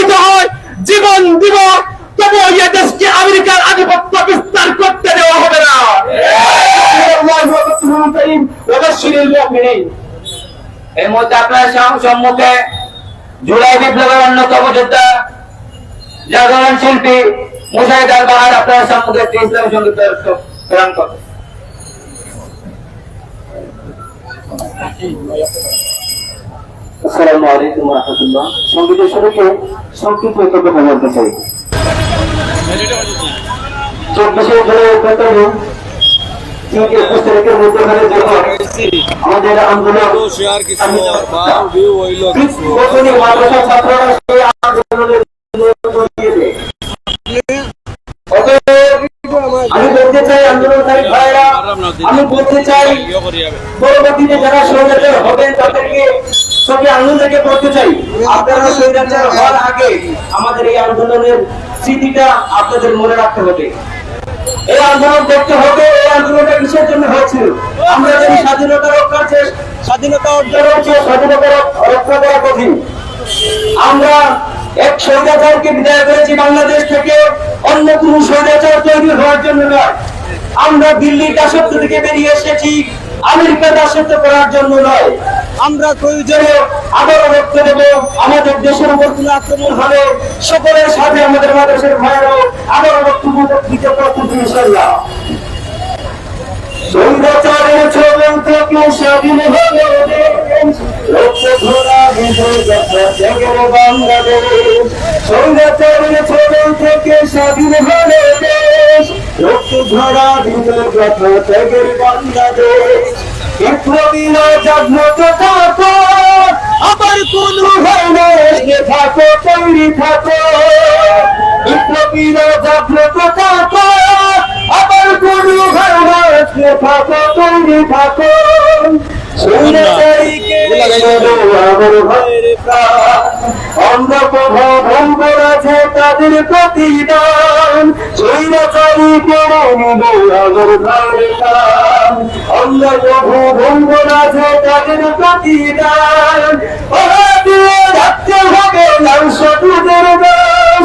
দিতে হয়, জীবন দিব। তবু এই দেশকে আমেরিকার আধিপত্য বিস্তার করতে দেওয়া হবে না। এর মধ্যে আপনার সম্মুখে জুলাই বিপ্লবের অন্যতম যোদ্ধা, জাগরণ শিল্পী বাহার আপনার সম্মুখে প্রেরণ আসসালামু আলাইকুম রহমতুল্লাহ। সঙ্গীতের শুরুতে সংক্ষিপ্ত কথা বলতে চাই। চব্বিশে জুলাই প্রথমে তিন একুশ মধ্যখানে যখন আমাদের আন্দোলন মাদ্রাসা ছাত্ররা সেই আন্দোলনের নেতৃত্ব দিয়ে দেয়। অতএব আমি বলতে চাই আন্দোলনকারী ভাইরা আমি বলতে চাই পরবর্তীতে যারা স্বৈরাচার হবেন তাদেরকে সবই আন্দোলন থেকে চাই। আপনারা স্বৈরাচার হওয়ার আগে আমাদের এই আন্দোলনের স্মৃতিটা আপনাদের মনে রাখতে হবে। এই আন্দোলন করতে হবে, এই আন্দোলনটা কিসের জন্য হয়েছিল? আমরা জানি স্বাধীনতা রক্ষার স্বাধীনতা অর্জন হচ্ছে স্বাধীনতা রক্ষা করা কঠিন। আমরা এক স্বৈরাচারকে বিদায় করেছি বাংলাদেশ থেকে, অন্য কোন স্বৈরাচার তৈরি হওয়ার জন্য নয়। আমরা দিল্লির দাসত্ব থেকে বেরিয়ে এসেছি আমেরিকা দাসত্ব করার জন্য নয়। আমরা প্রয়োজনে আবারও রক্ত দেব। আমাদের দেশের উপর কোন আক্রমণ হলে সকলের সাথে আমাদের মাদ্রাসার ভাইয়েরাও আবারও রক্ত দিতে প্রস্তুত স্বাধীন সৌন্দর্যের ছবি থেকে স্বাধীন যাত্রা ত্যাগের বাংলাদেশ। বিপ্লবীরা জাগ্রত থাকো আবার কোন ভয় নেই থাকো তৈরি থাকো। বিপ্লবীরা জাগ্রত থাকো আবার কোন ভয় নেই থাকো তৈরি থাকো। সৈন্যচারীকে ছেড়ে আমার ভয়ের প্রাণ। অন্ধপ্রভা ভঙ্গ আছে তাদের প্রতিদান সৈন্যচারী কেড়ে নিবে আমার ভয়ের প্রভু অন্ধপ্রভু ভঙ্গ আছে তাদের প্রতিদান। রাখতে হবে নাম শত্রুদের দেশ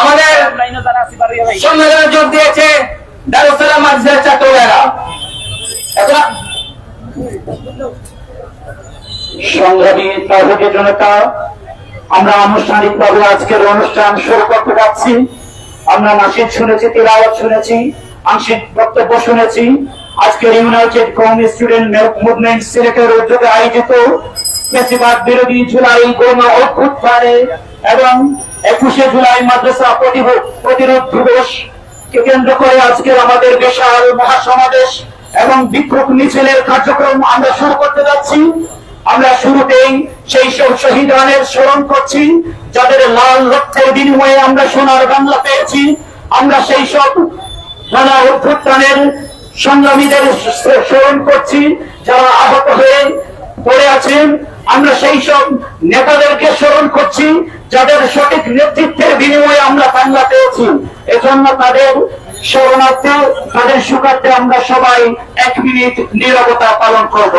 আমাদের সম্মেলনে যোগ দিয়েছে দারুসালাম সংগ্রামী জনতা, আমরা আজকের অনুষ্ঠান শুরু করতে যাচ্ছি। আমরা নাসিদ শুনেছি, তিলাওয়াত শুনেছি, আংশিক বক্তব্য শুনেছি। আজকের ইউনাইটেড কমি স্টুডেন্ট মুভমেন্ট সিলেটের উদ্যোগে আয়োজিত বেশিরভাগ বিরোধী জুলাই এবং একুশে জুলাই মাদ্রাসা প্রতিরোধ দিবস কেন্দ্র করে আজকের আমাদের বিশাল মহাসমাবেশ এবং বিক্ষোভ মিছিলের কার্যক্রম আমরা শুরু করতে যাচ্ছি। আমরা শুরুতেই সেই সব শহীদানের স্মরণ করছি, যাদের লাল রক্তের বিনিময়ে আমরা সোনার বাংলা পেয়েছি। আমরা সেই সব নানা অভ্যুত্থানের সংগ্রামীদের স্মরণ করছি, যারা আহত হয়ে পড়ে আছেন। আমরা সেই সব নেতাদেরকে স্মরণ করছি যাদের সঠিক নেতৃত্বের বিনিময়ে আমরা বাংলা পেয়েছি এজন্য তাদের শরণার্থে, তাদের সুখার্থে আমরা সবাই এক মিনিট নীরবতা পালন করব।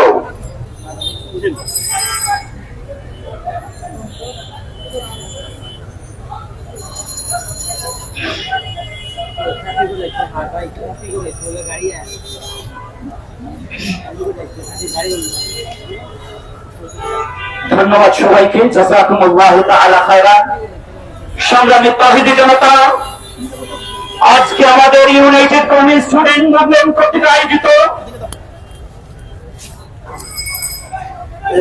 ধন্যবাদ সবাইকে। সংগ্রামী জনতা, আজকে আমাদের ইউনাইটেড কমিউনিস্ট স্টুডেন্ট মুভমেন্ট কর্তৃক আয়োজিত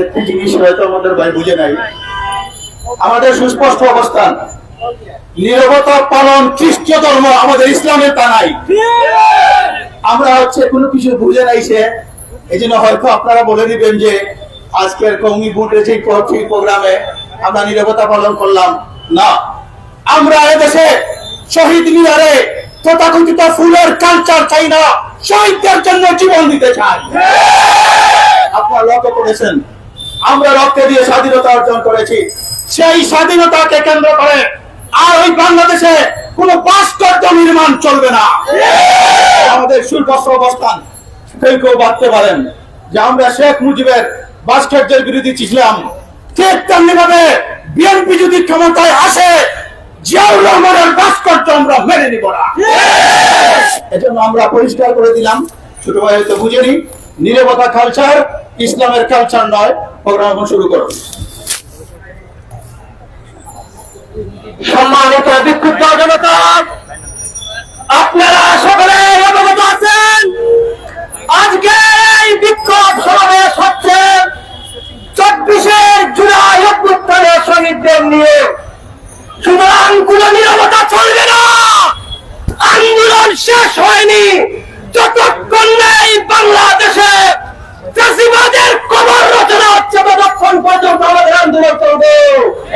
একটি জিনিস হয়তো আমাদের ভাই বুঝে নাই। আমাদের সুস্পষ্ট অবস্থান। নিরবতা পালন খ্রিস্টীয় ধর্ম আমাদের ইসলামের তা নাই। আমরা হচ্ছে কোনো কিছু বুঝে নাই সে। এই জন্য হয়তো আপনারা বলে দিবেন যে আজকের কৌমি বুটের সেই প্রোগ্রামে আমরা নিরবতা পালন করলাম। না, আমরা এদেশে শহীদ মিনারে তথাকথিত ফুলের কালচার চাই না, শহীদদের জন্য জীবন দিতে চাই। আপনারা লক্ষ্য করেছেন, আমরা রক্তে দিয়ে স্বাধীনতা অর্জন করেছি। সেই স্বাধীনতাকে কেন্দ্র করে আর ওই বাংলাদেশে কোনো ভাস্কর্য নির্মাণ চলবে না। আমাদের সুস্পষ্ট অবস্থান। কেউ কেউ ভাবতে পারেন যে আমরা শেখ মুজিবের ভাস্কর্যের বিরোধী ছিলাম ঠিক তেমনি ভাবে বিএনপি যদি ক্ষমতায় আসে আমরা পরিষ্কার করে দিলাম শুরু সম্মানিত বিক্ষুব্ধ জনতা, আপনারা সকলে অবগত আছেন? আজকে বিক্ষোভ Woo!